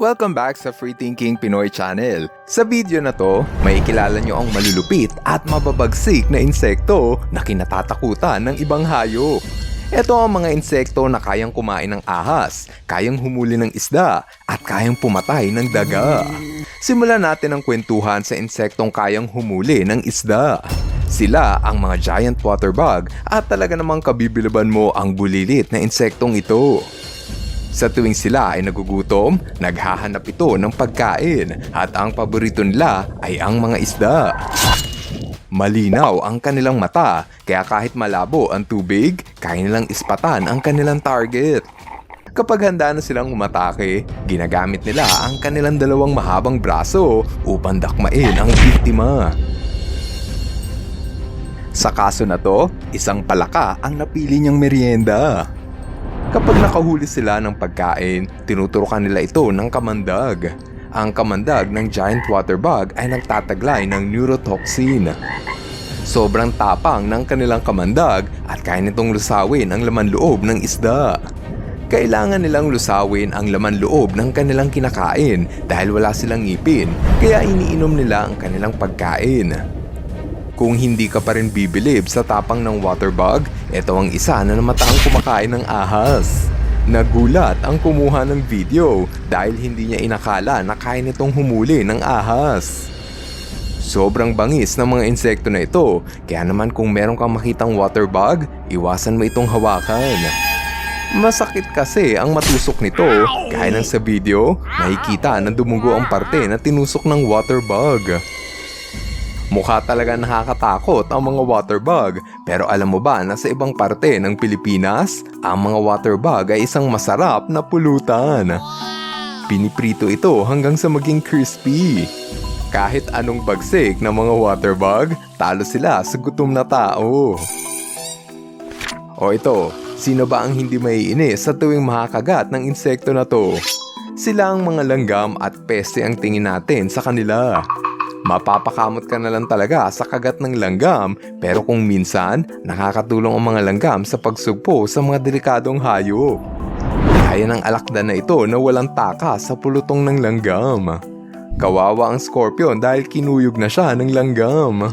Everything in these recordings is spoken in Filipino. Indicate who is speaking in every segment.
Speaker 1: Welcome back sa Free Thinking Pinoy Channel. Sa video na to, may ikilala nyo ang malulupit at mababagsik na insekto na kinatatakutan ng ibang hayop. Ito ang mga insekto na kayang kumain ng ahas, kayang humuli ng isda, at kayang pumatay ng daga. Simulan natin ang kwentuhan sa insektong kayang humuli ng isda. Sila ang mga giant water bug at talaga namang kabibiliban mo ang bulilit na insektong ito. Sa tuwing sila ay nagugutom, naghahanap ito ng pagkain at ang paborito nila ay ang mga isda. Malinaw ang kanilang mata kaya kahit malabo ang tubig, kaya nilang ispatan ang kanilang target. Kapag handa na silang umatake, ginagamit nila ang kanilang dalawang mahabang braso upang dakmain ang biktima. Sa kaso na to, isang palaka ang napili niyang merienda. Kapag nakahuli sila ng pagkain, tinuturukan nila ito ng kamandag. Ang kamandag ng giant water bug ay nagtataglay ng neurotoxin. Sobrang tapang ng kanilang kamandag at kaya nitong lusawin ang laman loob ng isda. Kailangan nilang lusawin ang laman loob ng kanilang kinakain dahil wala silang ngipin kaya iniinom nila ang kanilang pagkain. Kung hindi ka pa rin bibilib sa tapang ng water bug, ito ang isa na namataang kumakain ng ahas. Nagulat ang kumuha ng video dahil hindi niya inakala na kaya nitong humuli ng ahas. Sobrang bangis ng mga insekto na ito, kaya naman kung meron kang makitang water bug, iwasan mo itong hawakan. Masakit kasi ang matusok nito, kaya ng sa video, nakikita na dumugo ang parte na tinusok ng water bug. Mukha talaga nakakatakot ang mga water bug. Pero alam mo ba na sa ibang parte ng Pilipinas, ang mga water bug ay isang masarap na pulutan. Piniprito ito hanggang sa maging crispy. Kahit anong bagsik ng mga water bug, talo sila sa gutom na tao. O ito, sino ba ang hindi maiinis sa tuwing makakagat ng insekto na to? Sila ang mga langgam at peste ang tingin natin sa kanila. Mapapakamot ka na lang talaga sa kagat ng langgam pero kung minsan, nakakatulong ang mga langgam sa pagsugpo sa mga delikadong hayop. Kaya ng alakdan na ito na walang taka sa pulutong ng langgam. Kawawa ang scorpion dahil kinuyog na siya ng langgam.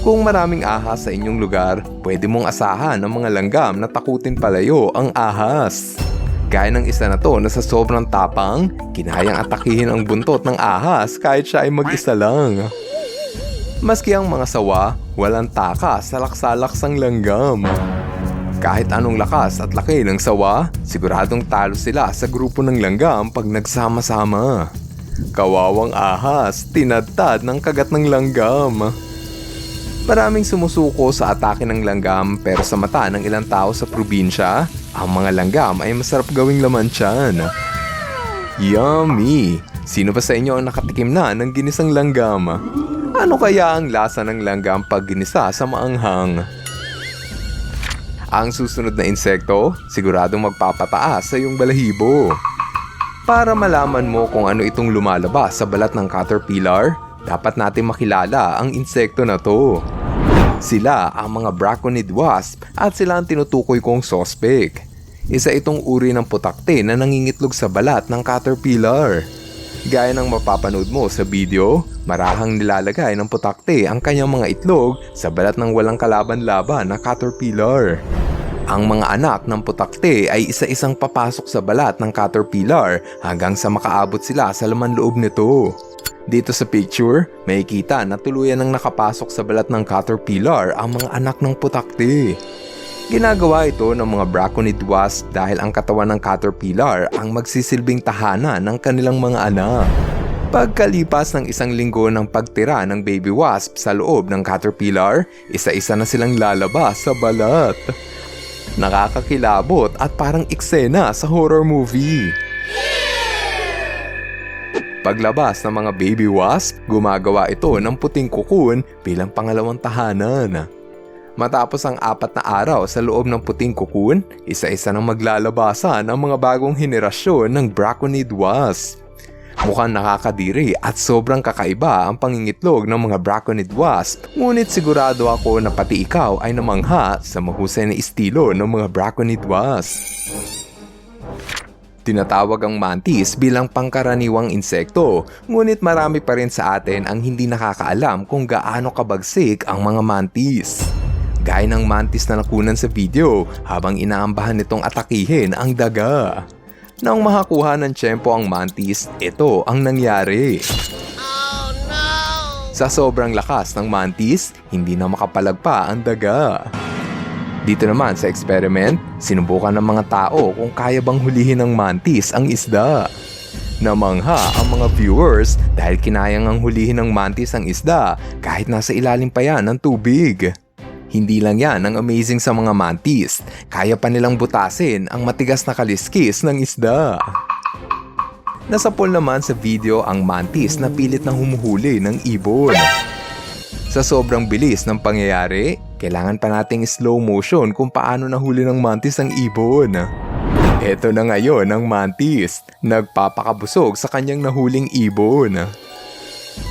Speaker 1: Kung maraming ahas sa inyong lugar, pwede mong asahan ang mga langgam na takutin palayo ang ahas. Gaya ng isa na to na sa sobrang tapang, kinayang atakihin ang buntot ng ahas kahit siya ay mag-isa lang. Maski ang mga sawa, walang taka sa laksalaksang langgam. Kahit anong lakas at laki ng sawa, siguradong talo sila sa grupo ng langgam pag nagsama-sama. Kawawang ahas, tinadtad ng kagat ng langgam. Maraming sumusuko sa atake ng langgam pero sa mata ng ilang tao sa probinsya, ang mga langgam ay masarap gawing laman tiyan. Yummy! Sino ba sa inyo ang nakatikim na ng ginisang langgam? Ano kaya ang lasa ng langgam pag ginisa sa maanghang? Ang susunod na insekto, siguradong magpapataas sa iyong balahibo. Para malaman mo kung ano itong lumalabas sa balat ng caterpillar, dapat natin makilala ang insekto na to. Sila ang mga braconid wasp at sila ang tinutukoy kong sospek. Isa itong uri ng putakte na nangingitlog sa balat ng caterpillar. Gaya ng mapapanood mo sa video, marahang nilalagay ng putakte ang kanyang mga itlog sa balat ng walang kalaban-laban na caterpillar. Ang mga anak ng putakte ay isa-isang papasok sa balat ng caterpillar hanggang sa makaabot sila sa laman loob nito. Dito sa picture, may kita na tuluyan ng nakapasok sa balat ng caterpillar ang mga anak ng putakte. Ginagawa ito ng mga braconid wasp dahil ang katawan ng caterpillar ang magsisilbing tahanan ng kanilang mga anak. Pagkalipas ng isang linggo ng pagtira ng baby wasp sa loob ng caterpillar, isa-isa na silang lalabas sa balat. Nakakakilabot at parang eksena sa horror movie. Paglabas ng mga baby wasp, gumagawa ito ng puting kukun bilang pangalawang tahanan. Matapos ang apat na araw sa loob ng puting kukun, isa-isa nang maglalabasan ang mga bagong henerasyon ng braconid wasp. Mukhang nakakadiri at sobrang kakaiba ang pangingitlog ng mga braconid wasp. Ngunit sigurado ako na pati ikaw ay namangha sa mahusay na estilo ng mga braconid wasp. Tinatawag ang mantis bilang pangkaraniwang insekto, ngunit marami pa rin sa atin ang hindi nakakaalam kung gaano kabagsik ang mga mantis. Gaya ng mantis na nakunan sa video habang inaambahan nitong atakihin ang daga. Nang makakuha ng tiyempo ang mantis, ito ang nangyari. Sa sobrang lakas ng mantis, hindi na makapalagpa ang daga. Dito naman sa experiment, sinubukan ng mga tao kung kaya bang hulihin ng mantis ang isda. Namangha ang mga viewers dahil kinayang ang hulihin ng mantis ang isda kahit nasa ilalim pa yan ng tubig. Hindi lang yan ang amazing sa mga mantis, kaya pa nilang butasin ang matigas na kaliskis ng isda. Nasa pool naman sa video ang mantis na pilit na humuhuli ng ibon. Sa sobrang bilis ng pangyayari, kailangan pa nating slow motion kung paano nahuli ng mantis ang ibon. Eto na ngayon ang mantis, nagpapakabusog sa kanyang nahuling ibon.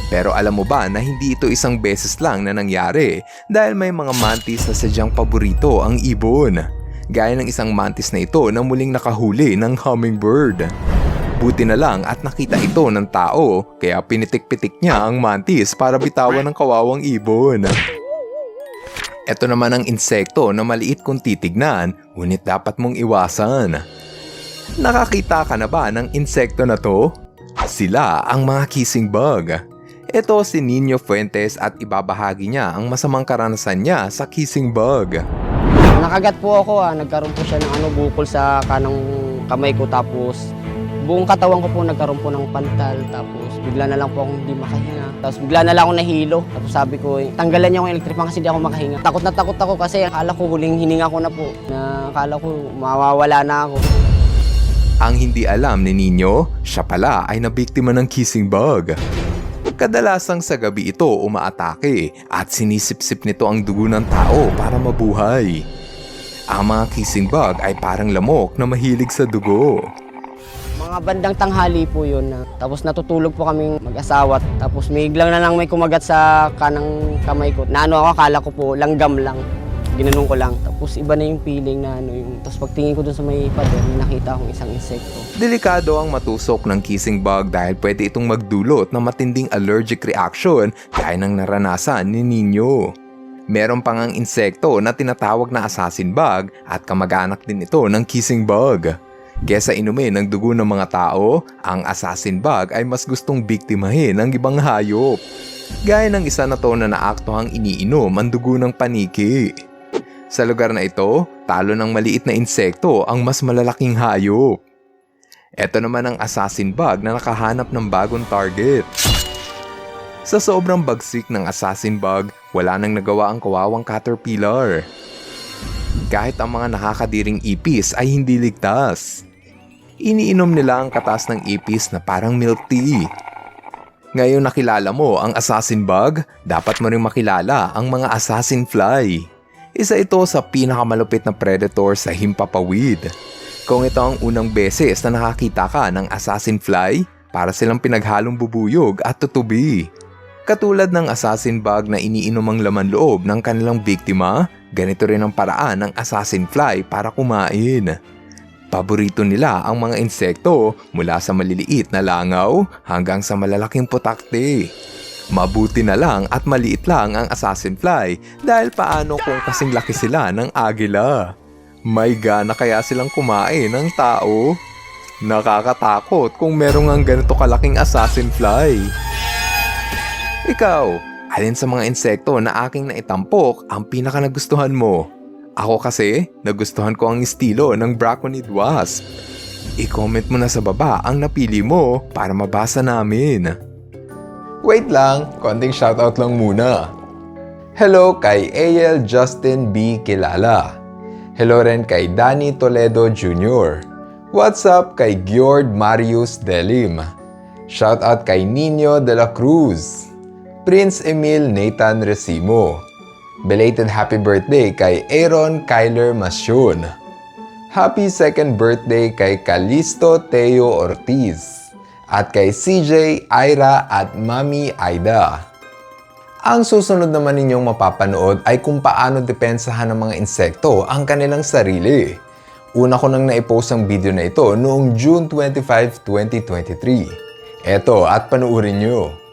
Speaker 1: Pero alam mo ba na hindi ito isang beses lang na nangyari dahil may mga mantis na sadyang paborito ang ibon. Gaya ng isang mantis na ito na muling nakahuli ng hummingbird. Buti na lang at nakita ito ng tao kaya pinitik-pitik niya ang mantis para bitawan ng kawawang ibon. Ito naman ang insekto na maliit kung titignan, ngunit dapat mong iwasan. Nakakita ka na ba ng insekto na to? Sila ang mga kissing bug. Ito si Nino Fuentes at ibabahagi niya ang masamang karanasan niya sa kissing bug.
Speaker 2: Nakagat po ako ah, nagkaroon po siya ng ano bukol sa kanang kamay ko tapos buong katawan ko po nagkaroon po ng pantal tapos bigla na lang po akong hindi makahinga. Tapos bigla na lang ako nahilo. Tapos sabi ko, eh, tanggalan niyo akong electric kasi hindi ako makahinga. Takot na takot ako kasi akala ko huling hininga ko na po. Na akala ko mawawala na ako.
Speaker 1: Ang hindi alam ni Nino, siya pala ay nabiktima ng kissing bug. Kadalasang sa gabi ito umaatake at sinisipsip nito ang dugo ng tao para mabuhay. Ang mga kissing bug ay parang lamok na mahilig sa dugo.
Speaker 2: Mga bandang tanghali po yun. Na, tapos natutulog po kaming mag-asawa. Tapos biglang na lang may kumagat sa kanang kamay ko. Na ano ako, akala ko po langgam lang. Ginanong ko lang. Tapos iba na yung feeling na ano yung... Tapos pagtingin ko dun sa may pader, may nakita akong isang insekto.
Speaker 1: Delikado ang matusok ng kissing bug dahil pwede itong magdulot ng matinding allergic reaction gaya ng naranasan ni Nino. Meron pang ang insekto na tinatawag na assassin bug at kamag-anak din ito ng kissing bug. Kesa inumin ng dugo ng mga tao, ang assassin bug ay mas gustong biktimahin ng ibang hayop. Gaya ng isa na to na naaktohang iniinom ang dugo ng paniki. Sa lugar na ito, talo ng maliit na insekto ang mas malalaking hayop. Ito naman ang assassin bug na nakahanap ng bagong target. Sa sobrang bagsik ng assassin bug, wala nang nagawa ang kawawang caterpillar. Kahit ang mga nakakadiring ipis ay hindi ligtas. Iniinom nila ang katas ng ipis na parang milk tea. Ngayon nakilala mo ang assassin bug, dapat mo rin makilala ang mga assassin fly. Isa ito sa pinakamalupit na predator sa himpapawid. Kung ito ang unang beses na nakakita ka ng assassin fly, para silang pinaghalong bubuyog at tutubi. Katulad ng assassin bug na iniinom ang laman loob ng kanilang biktima, ganito rin ang paraan ng assassin fly para kumain. Paborito nila ang mga insekto mula sa maliliit na langaw hanggang sa malalaking putakte. Mabuti na lang at maliit lang ang assassin fly dahil paano kung kasing laki sila ng agila. May gana kaya silang kumain ng tao? Nakakatakot kung merong ang ganito kalaking assassin fly. Ikaw, alin sa mga insekto na aking naitampok ang pinaka nagustuhan mo? Ako kasi, nagustuhan ko ang estilo ng Braconid Wasp. I-comment mo na sa baba ang napili mo para mabasa namin. Wait lang, konting shoutout lang muna. Hello kay AL Justin B. Kilala. Hello rin kay Danny Toledo Jr. What's up kay Gjord Marius Delim. Shoutout kay Nino de la Cruz. Prince Emil Nathan Resimo. Belated happy birthday kay Aaron Kyler Masyon. Happy second birthday kay Calisto Teo Ortiz. At kay CJ, Ira at Mami Aida. Ang susunod naman ninyong mapapanood ay kung paano depensahan ng mga insekto ang kanilang sarili. Una ko nang naipost ang video na ito noong June 25, 2023. Eto at panuorin nyo.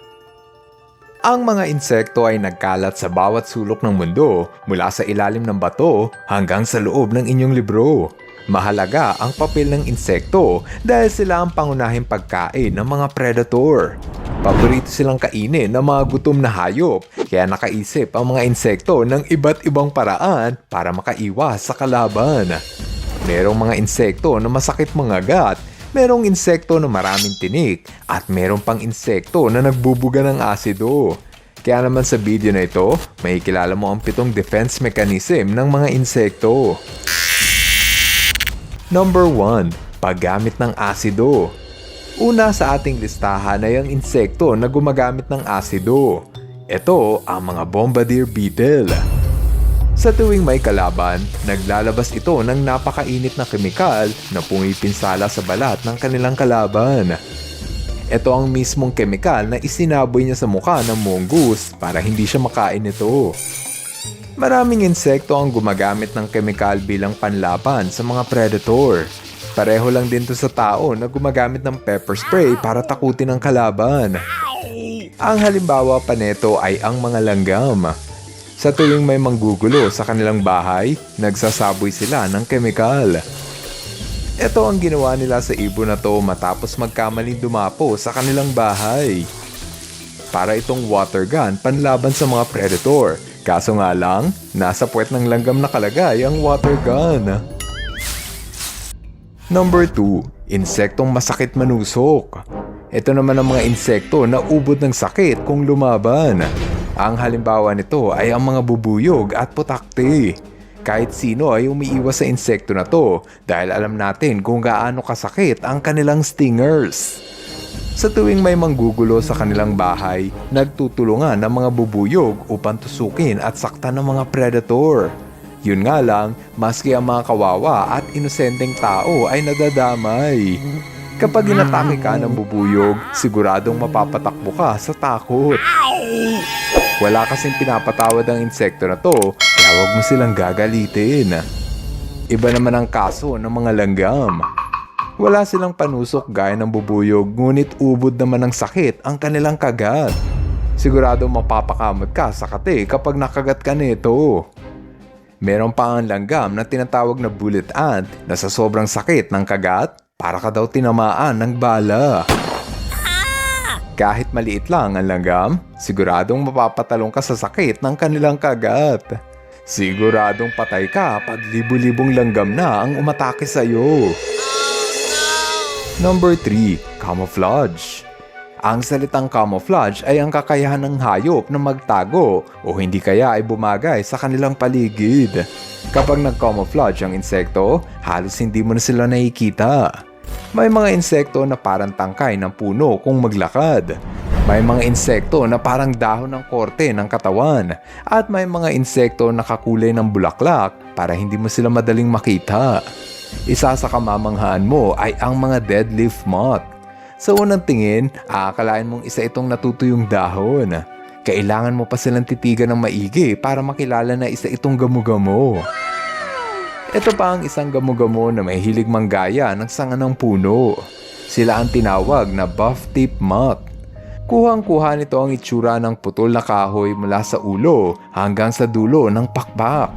Speaker 1: Ang mga insekto ay nagkalat sa bawat sulok ng mundo mula sa ilalim ng bato hanggang sa loob ng inyong libro. Mahalaga ang papel ng insekto dahil sila ang pangunahing pagkain ng mga predator. Paborito silang kainin ng mga gutom na hayop kaya nakaisip ang mga insekto ng iba't ibang paraan para makaiwas sa kalaban. Merong mga insekto na masakit mangagat, merong insekto na maraming tinik, at merong pang insekto na nagbubuga ng asido. Kaya naman sa video na ito, may kilala mo ang pitong defense mechanism ng mga insekto. Number 1. Paggamit ng asido. Una sa ating listahan ay ang insekto na gumagamit ng asido. Ito ang mga bombardier beetle. Sa tuwing may kalaban, naglalabas ito ng napakainit na kemikal na pumipinsala sa balat ng kanilang kalaban. Ito ang mismong kemikal na isinaboy niya sa mukha ng mongoose para hindi siya makain nito. Maraming insekto ang gumagamit ng kemikal bilang panlaban sa mga predator. Pareho lang din to sa tao na gumagamit ng pepper spray para takutin ang kalaban. Ang halimbawa pa nito ay ang mga langgam. Sa tuwing may manggugulo sa kanilang bahay, nagsasaboy sila ng kemikal. Ito ang ginawa nila sa ibon na to matapos magkamaling dumapo sa kanilang bahay. Para itong water gun panlaban sa mga predator. Kaso nga lang, nasa puwet ng langgam nakalagay ang water gun. Number 2. Insektong masakit manusok. Ito naman ang mga insekto na ubod ng sakit kung lumaban. Ang halimbawa nito ay ang mga bubuyog at putakti. Kahit sino ay umiiwas sa insekto na to dahil alam natin kung gaano kasakit ang kanilang stingers. Sa tuwing may manggugulo sa kanilang bahay, nagtutulungan ang mga bubuyog upang tusukin at saktan ng mga predator. Yun nga lang, maski ang mga kawawa at inosenteng tao ay nadadamay. Kapag inatake ka ng bubuyog, siguradong mapapatakbo ka sa takot. Wala kasing pinapatawad ang insekto na to, kaya huwag mo silang gagalitin. Iba naman ang kaso ng mga langgam. Wala silang panusok gaya ng bubuyog, ngunit ubod naman ng sakit ang kanilang kagat. Sigurado mapapakamot ka sa kate kapag nakagat ka nito. Meron pa ang langgam na tinatawag na bullet ant na sa sobrang sakit ng kagat, para ka daw tinamaan ng bala. Kahit maliit lang ang langgam, siguradong mapapatalong ka sa sakit ng kanilang kagat. Siguradong patay ka pag libu-libong langgam na ang umatake sa iyo. Number 3. Camouflage Ang salitang camouflage ay ang kakayahan ng hayop na magtago o hindi kaya ay bumagay sa kanilang paligid. Kapag nag-camouflage ang insekto, halos hindi mo na sila nakikita. May mga insekto na parang tangkay ng puno kung maglakad. May mga insekto na parang dahon ng korte ng katawan. At may mga insekto na kakulay ng bulaklak para hindi mo sila madaling makita. Isa sa kamamanghaan mo ay ang mga dead leaf moth. Sa unang tingin, aakalain mong isa itong natutuyong dahon. Kailangan mo pa silang titigan ng maigi para makilala na isa itong gamugamo. Ito pa ang isang gamugamo na may hilig manggaya ng sanga ng puno. Sila ang tinawag na buff tip moth. Kuhang-kuha nito ang itsura ng putol na kahoy mula sa ulo hanggang sa dulo ng pakpak.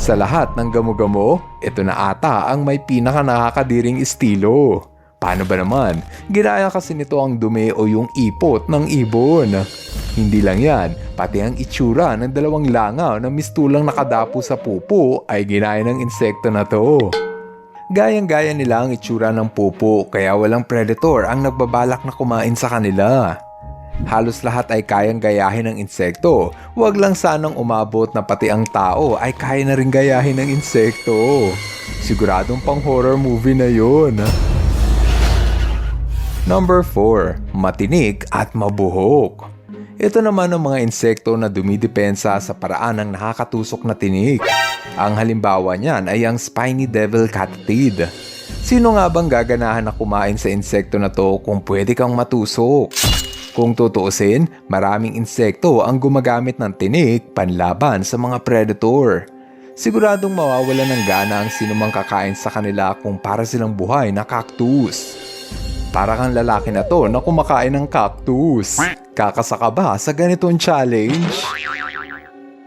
Speaker 1: Sa lahat ng gamugamo, ito na ata ang may pinaka nakakadiring estilo. Paano ba naman? Ginaya kasi nito ang dumi o yung ipot ng ibon. Hindi lang yan, pati ang itsura ng dalawang langaw na mistulang nakadapo sa pupo ay ginaya ng insekto na to. Gayang-gaya nila ang itsura ng pupo kaya walang predator ang nagbabalak na kumain sa kanila. Halos lahat ay kayang gayahin ng insekto, wag lang sanang umabot na pati ang tao ay kaya na rin gayahin ng insekto. Siguradong pang horror movie na yun. Number 4. Matinik at mabuhok. Ito naman ang mga insekto na dumidepensa sa paraan ng nakakatusok na tinik. Ang halimbawa niyan ay ang spiny devil catitid. Sino nga bang gaganahan na kumain sa insekto na to kung pwede kang matusok? Kung tutuusin, maraming insekto ang gumagamit ng tinik panlaban sa mga predator. Siguradong mawawala ng gana ang sinumang kakain sa kanila kung para silang buhay na cactus. Para kang lalaki na to na kumakain ng cactus. Kakasaka ba sa ganitong challenge?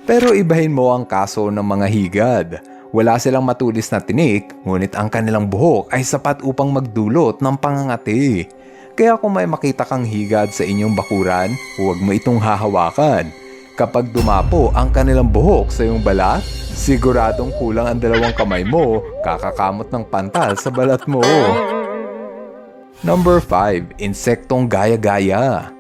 Speaker 1: Pero ibahin mo ang kaso ng mga higad. Wala silang matulis na tinik, ngunit ang kanilang buhok ay sapat upang magdulot ng pangangati. Kaya kung may makita kang higad sa inyong bakuran, huwag mo itong hahawakan. Kapag dumapo ang kanilang buhok sa iyong balat, siguradong kulang ang dalawang kamay mo, kakakamot ng pantal sa balat mo. Number 5. Insektong gaya-gaya.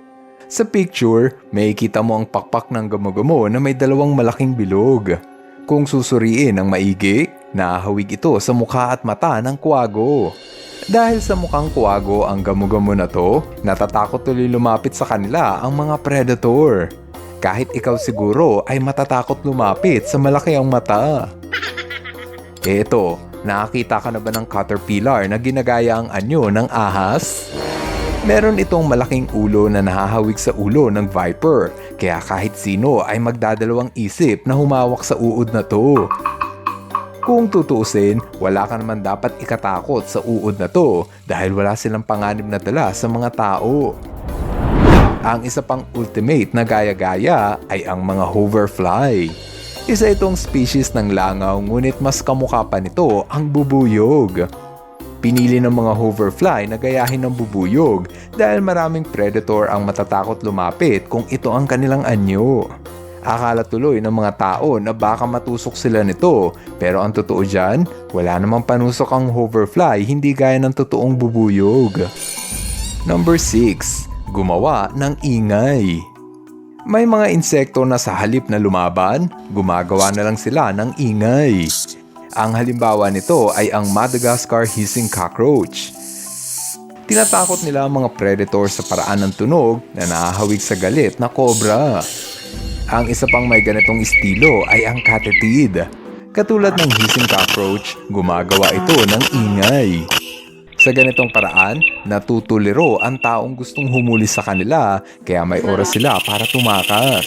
Speaker 1: Sa picture, may kita mo ang pakpak ng gamo-gamo na may dalawang malaking bilog. Kung susuriin ng maigi, nahawig ito sa mukha at mata ng kuwago. Dahil sa mukhang kuwago ang gamo-gamo na to, natatakot tuloy lumapit sa kanila ang mga predator. Kahit ikaw siguro ay matatakot lumapit sa malaki ang mata. Eto, nakakita ka na ba ng caterpillar na ginagaya ang anyo ng ahas? Meron itong malaking ulo na nahahawig sa ulo ng viper, kaya kahit sino ay magdadalawang isip na humawak sa uod na to. Kung tutuusin, wala ka naman dapat ikatakot sa uod na to dahil wala silang panganib na dala sa mga tao. Ang isa pang ultimate na gaya-gaya ay ang mga hoverfly. Isa itong species ng langaw ngunit mas kamukha pa nito ang bubuyog. Pinili ng mga hoverfly na gayahin ng bubuyog dahil maraming predator ang matatakot lumapit kung ito ang kanilang anyo. Akala tuloy ng mga tao na baka matusok sila nito pero ang totoo dyan, wala namang panusok ang hoverfly hindi gaya ng totoong bubuyog. Number 6. Gumawa ng ingay. May mga insekto na sa halip na lumaban, gumagawa na lang sila ng ingay. Ang halimbawa nito ay ang Madagascar hissing cockroach. Tinatakot nila ang mga predator sa paraan ng tunog na nahahawig sa galit na cobra. Ang isa pang may ganitong estilo ay ang cathetid. Katulad ng hissing cockroach, gumagawa ito ng ingay. Sa ganitong paraan, natutuliro ang taong gustong humuli sa kanila kaya may oras sila para tumakas.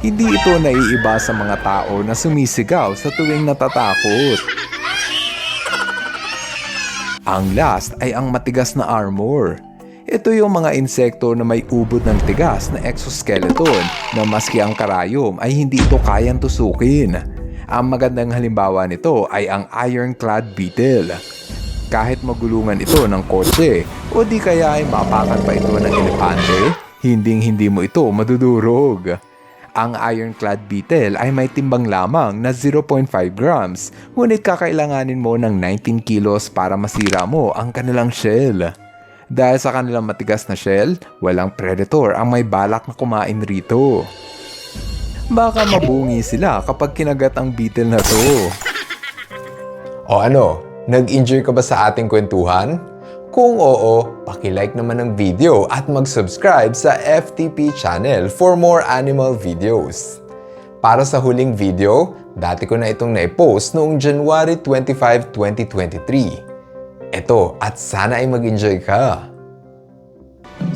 Speaker 1: Hindi ito naiiba sa mga tao na sumisigaw sa tuwing natatakot. Ang last ay ang matigas na armor. Ito yung mga insekto na may ubod ng tigas na exoskeleton na maski ang karayom ay hindi ito kayang tusukin. Ang magandang halimbawa nito ay ang ironclad beetle. Kahit magulungan ito ng kotse o di kaya ay mapakan pa ito ng elepante, hinding hindi mo ito madudurog. Ang ironclad beetle ay may timbang lamang na 0.5 grams, ngunit kakailanganin mo ng 19 kilos para masira mo ang kanilang shell. Dahil sa kanilang matigas na shell, walang predator ang may balak na kumain rito. Baka mabungi sila kapag kinagat ang beetle na to. O ano, nag-enjoy ka ba sa ating kwentuhan? Kung oo, pakilike naman ang video at mag-subscribe sa FTP channel for more animal videos. Para sa huling video, dati ko na itong naipost noong January 25, 2023. Ito at sana ay mag-enjoy ka.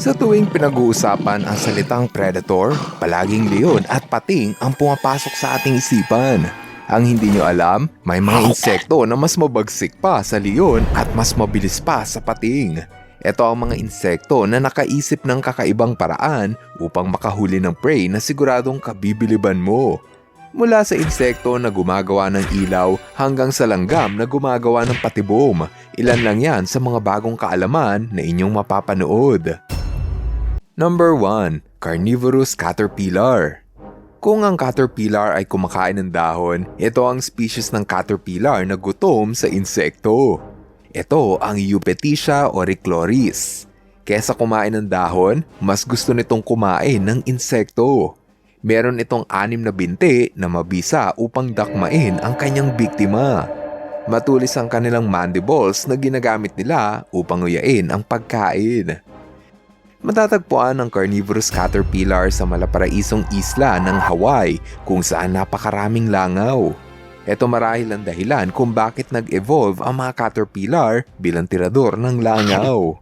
Speaker 1: Sa tuwing pinag-uusapan ang salitang predator, palaging leon at pating ang pumapasok sa ating isipan. Ang hindi nyo alam, may mga insekto na mas mabagsik pa sa leon at mas mabilis pa sa pating. Ito ang mga insekto na nakaisip ng kakaibang paraan upang makahuli ng prey na siguradong kabibiliban mo. Mula sa insekto na gumagawa ng ilaw hanggang sa langgam na gumagawa ng patibom, ilan lang yan sa mga bagong kaalaman na inyong mapapanood. Number 1. Carnivorous Caterpillar Kung ang caterpillar ay kumakain ng dahon, ito ang species ng caterpillar na gutom sa insekto. Ito ang Eupetetia auricloris. Kesa kumain ng dahon, mas gusto nitong kumain ng insekto. Meron itong anim na binti na mabisa upang dakmain ang kanyang biktima. Matulis ang kanilang mandibles na ginagamit nila upang uyain ang pagkain. Matatagpuan ang carnivorous caterpillar sa malaparaisong isla ng Hawaii kung saan napakaraming langaw. Ito marahil ang dahilan kung bakit nag-evolve ang mga caterpillar bilang tirador ng langaw.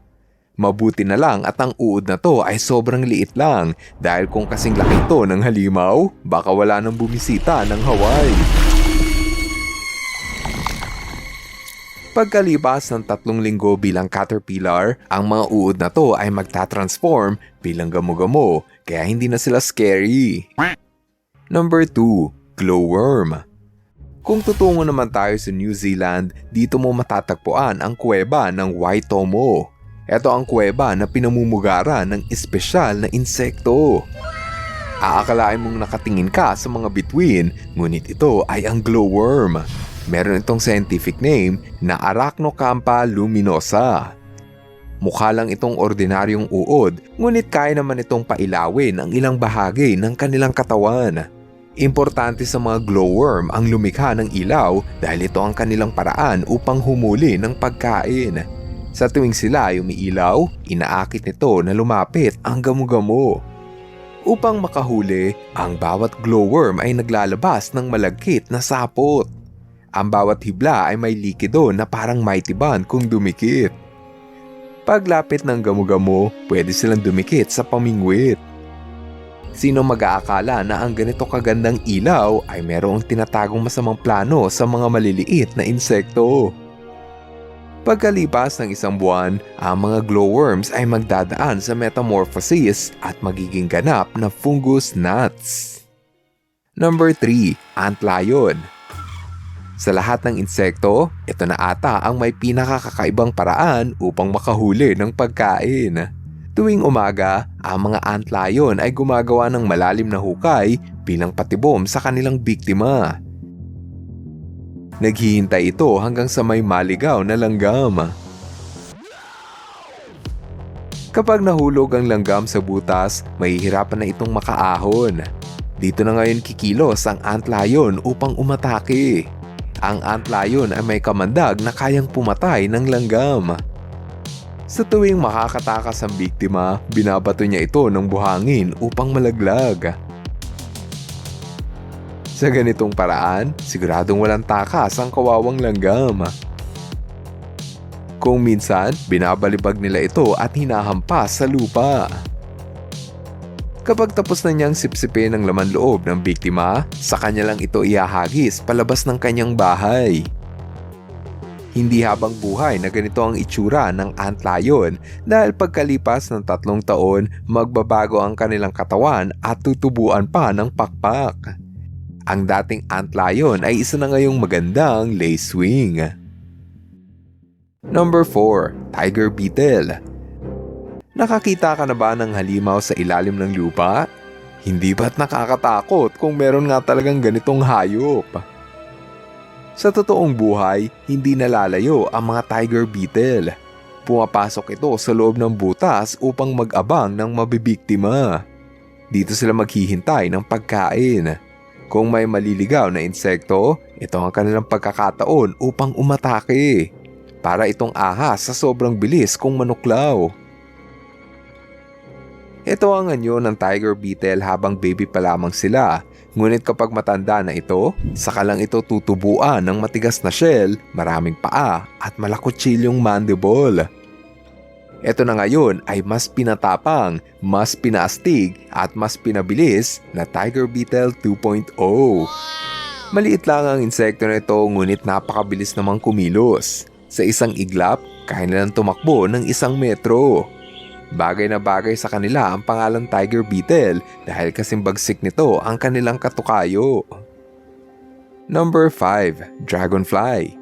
Speaker 1: Mabuti na lang at ang uod na to ay sobrang liit lang dahil kung kasing laki to ng halimaw, baka wala nang bumisita ng Hawaii. Pagkalipas ng tatlong linggo bilang caterpillar, ang mga uod na to ay magta-transform bilang gamo-gamo kaya hindi na sila scary. Number 2, glowworm. Kung tutungo naman tayo sa New Zealand, dito mo matatagpuan ang kuweba ng Waitomo. Ito ang kuweba na pinamumugara ng espesyal na insekto. Aakalain mong nakatingin ka sa mga bituin, ngunit ito ay ang glowworm. Meron itong scientific name na Arachnocampa luminosa. Mukha lang itong ordinaryong uod, ngunit kaya naman itong pailawin ang ilang bahagi ng kanilang katawan. Importante sa mga glowworm ang lumikha ng ilaw dahil ito ang kanilang paraan upang humuli ng pagkain. Sa tuwing sila ay umiilaw, inaakit nito na lumapit ang gamo-gamo. Upang makahuli, ang bawat glowworm ay naglalabas ng malagkit na sapot. Ang bawat hibla ay may likido na parang mighty band kung dumikit. Paglapit ng gamo-gamo, pwede silang dumikit sa pamingwit. Sino mag-aakala na ang ganito kagandang ilaw ay merong tinatagong masamang plano sa mga maliliit na insekto? Pagkalipas ng isang buwan, ang mga glowworms ay magdadaan sa metamorphosis at magiging ganap na fungus gnats. Number 3, antlion. Sa lahat ng insekto, ito na ata ang may pinakakakaibang paraan upang makahuli ng pagkain. Tuwing umaga, ang mga antlion ay gumagawa ng malalim na hukay bilang patibom sa kanilang biktima. Naghihintay ito hanggang sa may maligaw na langgam. Kapag nahulog ang langgam sa butas, mahihirapan na itong makaahon. Dito na ngayon kikilos ang antlion upang umatake. Ang antlion ay may kamandag na kayang pumatay ng langgam. Sa tuwing makakatakas ang biktima, binabato niya ito ng buhangin upang malaglag. Sa ganitong paraan, siguradong walang takas ang kawawang langgam. Kung minsan, binabalibag nila ito at hinahampas sa lupa. Kapag tapos na niyang sipsipin ang laman loob ng biktima, sa kanya lang ito iahagis palabas ng kanyang bahay. Hindi habang buhay na ganito ang itsura ng antlion dahil pagkalipas ng tatlong taon, magbabago ang kanilang katawan at tutubuan pa ng pakpak. Ang dating antlion ay isa na ngayong magandang lacewing. Number 4, Tiger Beetle. Nakakita ka na ba ng halimaw sa ilalim ng lupa? Hindi ba't nakakatakot kung meron nga talagang ganitong hayop? Sa totoong buhay, hindi nalalayo ang mga tiger beetle. Pumapasok ito sa loob ng butas upang mag-abang ng mabibiktima. Dito sila maghihintay ng pagkain. Kung may maliligaw na insekto, ito ang kanilang pagkakataon upang umatake. Para itong ahas sa sobrang bilis kung manuklaw. Ito ang anyo ng tiger beetle habang baby pa lamang sila. Ngunit kapag matanda na ito, saka lang ito tutubuan ng matigas na shell, maraming paa at malakutsilyong mandible. Ito na ngayon ay mas pinatapang, mas pinaastig at mas pinabilis na Tiger Beetle 2.0. Maliit lang ang insekto na ito ngunit napakabilis namang kumilos. Sa isang iglap, kaya nilang tumakbo ng isang metro. Bagay na bagay sa kanila ang pangalang Tiger Beetle dahil kasing bagsik nito ang kanilang katukayo. Number 5. Dragonfly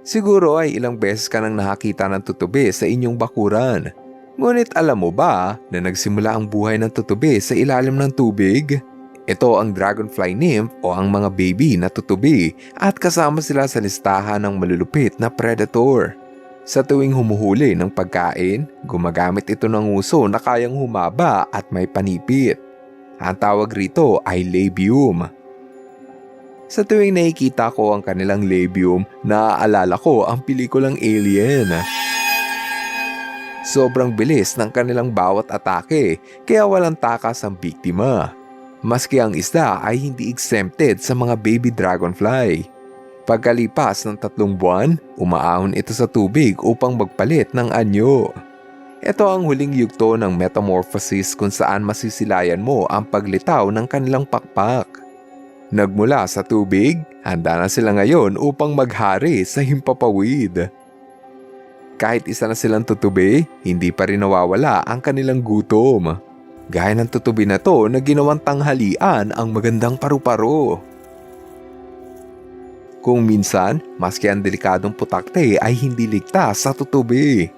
Speaker 1: Siguro ay ilang beses ka nang nakakita ng tutubi sa inyong bakuran. Ngunit alam mo ba na nagsimula ang buhay ng tutubi sa ilalim ng tubig? Ito ang dragonfly nymph o ang mga baby na tutubi at kasama sila sa listahan ng malulupit na predator. Sa tuwing humuhuli ng pagkain, gumagamit ito ng uso na kayang humaba at may panipit. Ang tawag rito ay labium. Sa tuwing nakikita ko ang kanilang labium, naaalala ko ang pelikulang Alien. Sobrang bilis ng kanilang bawat atake kaya walang takas ang biktima. Maski ang isda ay hindi exempted sa mga baby dragonfly. Pagkalipas ng tatlong buwan, umaahon ito sa tubig upang magpalit ng anyo. Ito ang huling yugto ng metamorphosis kung saan masisilayan mo ang paglitaw ng kanilang pakpak. Nagmula sa tubig, handa na sila ngayon upang maghari sa himpapawid. Kahit isa na silang tutubi, hindi pa rin nawawala ang kanilang gutom. Gaya ng tutubi na to na ginawang tanghalian ang magandang paru-paro. Kung minsan, maski ang delikadong putakte ay hindi ligtas sa tutubi.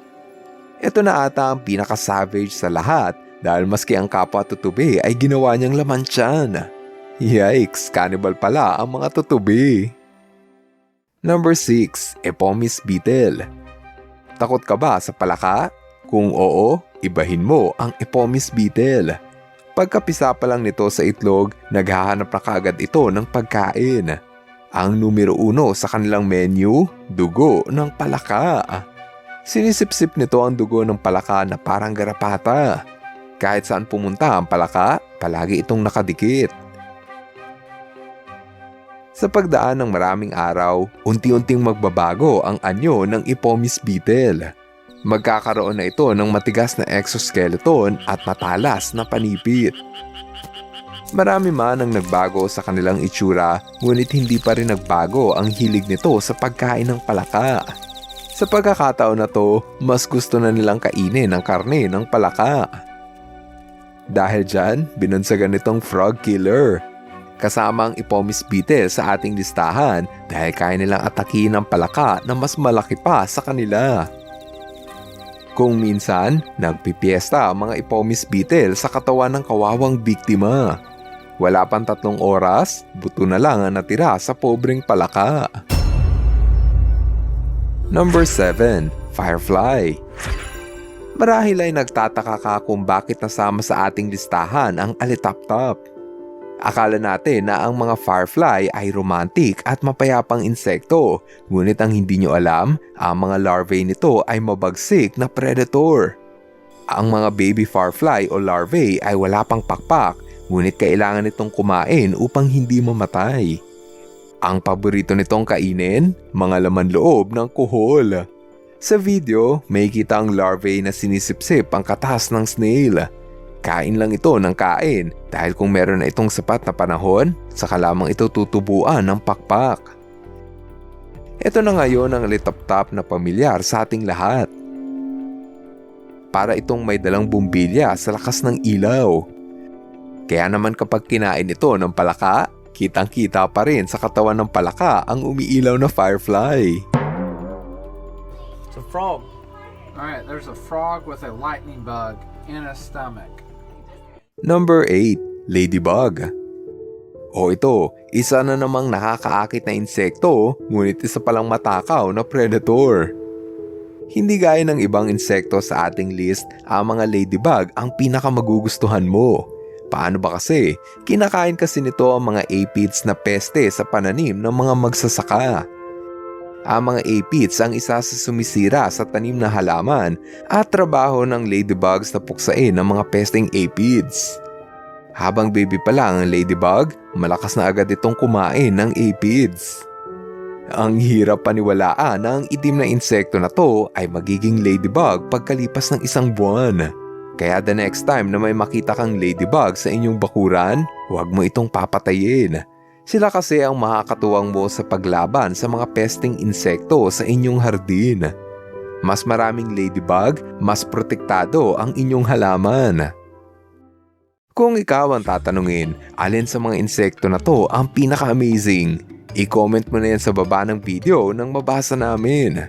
Speaker 1: Ito na ata ang pinaka-savage sa lahat dahil maski ang kapwa tutubi ay ginawa niyang laman tiyan. Yikes, cannibal pala ang mga tutubi. Number 6, Epomis Beetle. Takot ka ba sa palaka? Kung oo, ibahin mo ang Epomis Beetle. Pagkapisa pa lang nito sa itlog, naghahanap na kaagad ito ng pagkain. Ang numero uno sa kanilang menu, dugo ng palaka. Sinisipsip nito ang dugo ng palaka na parang garapata. Kahit saan pumunta ang palaka, palagi itong nakadikit. Sa pagdaan ng maraming araw, unti-unting magbabago ang anyo ng Epomis beetle. Magkakaroon na ito ng matigas na exoskeleton at matalas na panipit. Marami man ang nagbago sa kanilang itsura, ngunit hindi pa rin nagbago ang hilig nito sa pagkain ng palaka. Sa pagkakataon na to, mas gusto na nilang kainin ang karne ng palaka. Dahil dyan, binunsagan nitong frog killer. Kasama ang Epomis beetle sa ating listahan dahil kaya nilang atakihin ang palaka na mas malaki pa sa kanila. Kung minsan, nagpipiesta ang mga Epomis beetle sa katawan ng kawawang biktima. Wala pang tatlong oras, buto na lang ang natira sa pobreng palaka. Number 7. Firefly Marahil ay nagtataka ka kung bakit nasama sa ating listahan ang alitaptap. Akala natin na ang mga firefly ay romantic at mapayapang insekto, ngunit ang hindi nyo alam, ang mga larvae nito ay mabagsik na predator. Ang mga baby firefly o larvae ay wala pang pakpak, ngunit kailangan itong kumain upang hindi mamatay. Ang paborito nitong kainin, mga laman loob ng kuhol. Sa video, may kita ang larvae na sinisipsip ang katas ng snail. Kain lang ito ng kain dahil kung meron na itong sapat na panahon, saka lamang ito tutubuan ng pakpak. Ito na ngayon ang litap-tap na pamilyar sa ating lahat. Para itong may dalang bumbilya sa lakas ng ilaw. Kaya naman kapag kinain ito ng palaka, kitang-kita pa rin sa katawan ng palaka ang umiilaw na firefly.
Speaker 3: It's a frog. Alright, there's a frog with a lightning bug in his stomach.
Speaker 1: Number 8, Ladybug. O ito, isa na namang nakakaakit na insekto, ngunit isa palang matakaw na predator. Hindi gaya ng ibang insekto sa ating list, ang mga ladybug ang pinakamagugustuhan mo. Paano ba kasi? Kinakain kasi nito ang mga aphids na peste sa pananim ng mga magsasaka. Ang mga aphids ang isa sa sumisira sa tanim na halaman at trabaho ng ladybugs na puksain ang mga pesteng aphids. Habang baby pa lang ang ladybug, malakas na agad itong kumain ng aphids. Ang hirap paniwalaan na ang itim na insekto na to ay magiging ladybug pagkalipas ng isang buwan. Kaya the next time na may makita kang ladybug sa inyong bakuran, huwag mo itong papatayin. Sila kasi ang makakatuwang mo sa paglaban sa mga pesting insekto sa inyong hardin. Mas maraming ladybug, mas protektado ang inyong halaman. Kung ikaw ang tatanungin, alin sa mga insekto na to ang pinaka-amazing? I-comment mo na yan sa baba ng video nang mabasa namin.